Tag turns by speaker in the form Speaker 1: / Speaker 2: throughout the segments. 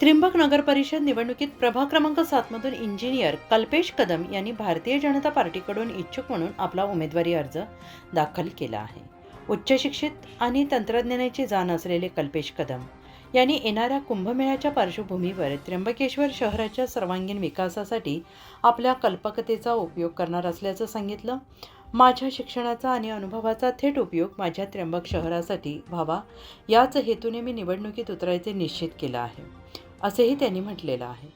Speaker 1: त्र्यंबक नगर परिषद निवडणुकीत प्रभाग क्रमांक सातमधून इंजिनियर कल्पेश कदम यांनी भारतीय जनता पार्टीकडून इच्छुक म्हणून आपला उमेदवारी अर्ज दाखल केला आहे. उच्च शिक्षित आणि तंत्रज्ञानाची जाण असलेले कल्पेश कदम यांनी येणाऱ्या कुंभमेळ्याच्या पार्श्वभूमीवर त्र्यंबकेश्वर शहराच्या सर्वांगीण विकासासाठी आपल्या कल्पकतेचा उपयोग करणार असल्याचं सांगितलं. माझ्या शिक्षणाचा आणि अनुभवाचा थेट उपयोग माझ्या त्र्यंबक शहरासाठी व्हावा याच हेतूने मी निवडणुकीत उतरायचे निश्चित केलं आहे. असेही त्यांनी म्हटलेलं आहे.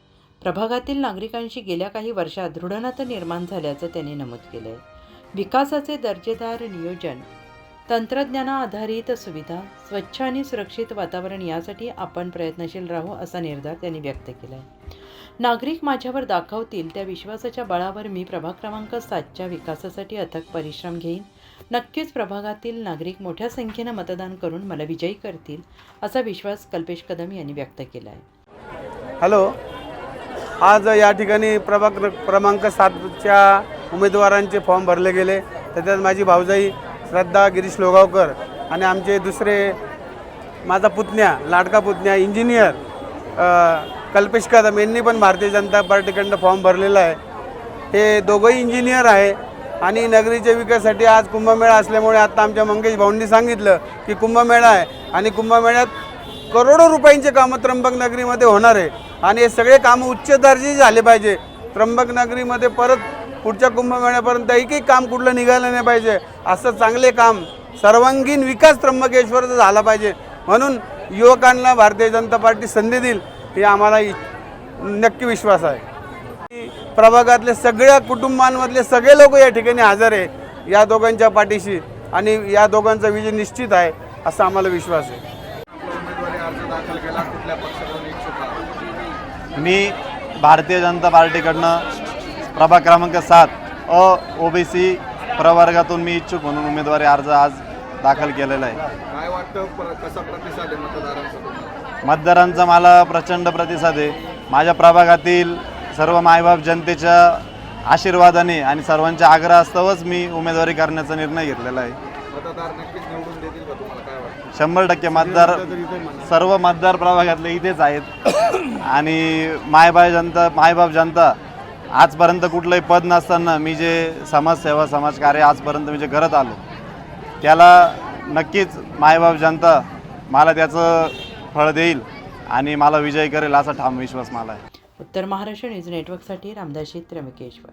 Speaker 1: प्रभागातील नागरिकांशी गेल्या काही वर्षात दृढनातं निर्माण झाल्याचं त्यांनी नमूद केलं आहे विकासाचे दर्जेदार नियोजन तंत्रज्ञानाधारित सुविधा स्वच्छ आणि सुरक्षित वातावरण यासाठी आपण प्रयत्नशील राहू असा निर्धार त्यांनी व्यक्त केला आहे नागरिक माझ्यावर दाखवतील त्या विश्वासाच्या बळावर मी प्रभाग क्रमांक सातच्या विकासासाठी अथक परिश्रम घेईन. नक्कीच प्रभागातील नागरिक मोठ्या संख्येनं मतदान करून मला विजयी करतील असा विश्वास कल्पेश कदम यांनी व्यक्त केला आहे
Speaker 2: हॅलो. आज या ठिकाणी प्रभाग क्रमांक सातच्या उमेदवारांचे फॉर्म भरले गेले. त्याच्यात माझी भाऊजाई श्रद्धा गिरीश लोगावकर आणि आमचे दुसरे माझा पुतण्या लाडका पुतण्या इंजिनियर कल्पेश कदम यांनी पण भारतीय जनता पार्टीकडनं फॉर्म भरलेला आहे. हे दोघंही इंजिनियर आहे आणि नगरीच्या विकासासाठी आज कुंभमेळा असल्यामुळे आता आमच्या मंगेश भाऊंनी सांगितलं की कुंभमेळा आहे आणि कुंभमेळ्यात करोडो रुपयांचे कामं त्र्यंबक नगरीमध्ये होणार आहे. आणि हे सगळे कामं उच्च दर्जाचे झाले पाहिजे. त्र्यंबक नगरीमध्ये परत पुढच्या कुंभमेळ्यापर्यंत एकही काम कुठलं निघालं नाही पाहिजे. असं चांगले काम सर्वांगीण विकास त्र्यंबकेश्वरचा झाला पाहिजे. म्हणून युवकांना भारतीय जनता पार्टी संधी देईल हे आम्हाला नक्की विश्वास आहे. प्रभागातले सगळ्या कुटुंबांमधले सगळे लोक या ठिकाणी हजर आहे या दोघांच्या पाठीशी. आणि या दोघांचा विजय निश्चित आहे असा आम्हाला विश्वास आहे.
Speaker 3: दाखल केला कुठल्या पक्षाकडून इच्छुक आहात?
Speaker 4: मी भारतीय जनता पार्टीकडनं प्रभाग क्रमांक सात अ ओ बी सी प्रवर्गातून मी इच्छुक म्हणून उमेदवारी अर्ज आज दाखल केलेला आहे
Speaker 3: काय वाटतं कसा प्रतिसाद आहे मतदारांचा?
Speaker 4: मतदारांचा मला प्रचंड प्रतिसाद आहे माझ्या प्रभागातील सर्व मायबाप जनतेच्या आशीर्वादाने आणि सर्वांच्या आग्रहास्तवच मी उमेदवारी करण्याचा निर्णय घेतलेला आहे
Speaker 3: मतदार नक्कीच निवडून देतील का तुम्हाला काय वाटतं?
Speaker 4: शंभर टक्के मतदार सर्व मतदार प्रभागातले इथेच आहेत. आणि मायबाप जनता मायबाप जनता आजपर्यंत कुठलंही पद नसताना मी जे समाजसेवा समाजकार्य आजपर्यंत मी जे करत आलो त्याला नक्कीच मायबाप जनता मला त्याचं फळ देईल आणि मला विजय करेल असा ठाम विश्वास मला आहे.
Speaker 1: उत्तर महाराष्ट्र न्यूज नेटवर्कसाठी रामदाशी त्र्यंबकेश्वर.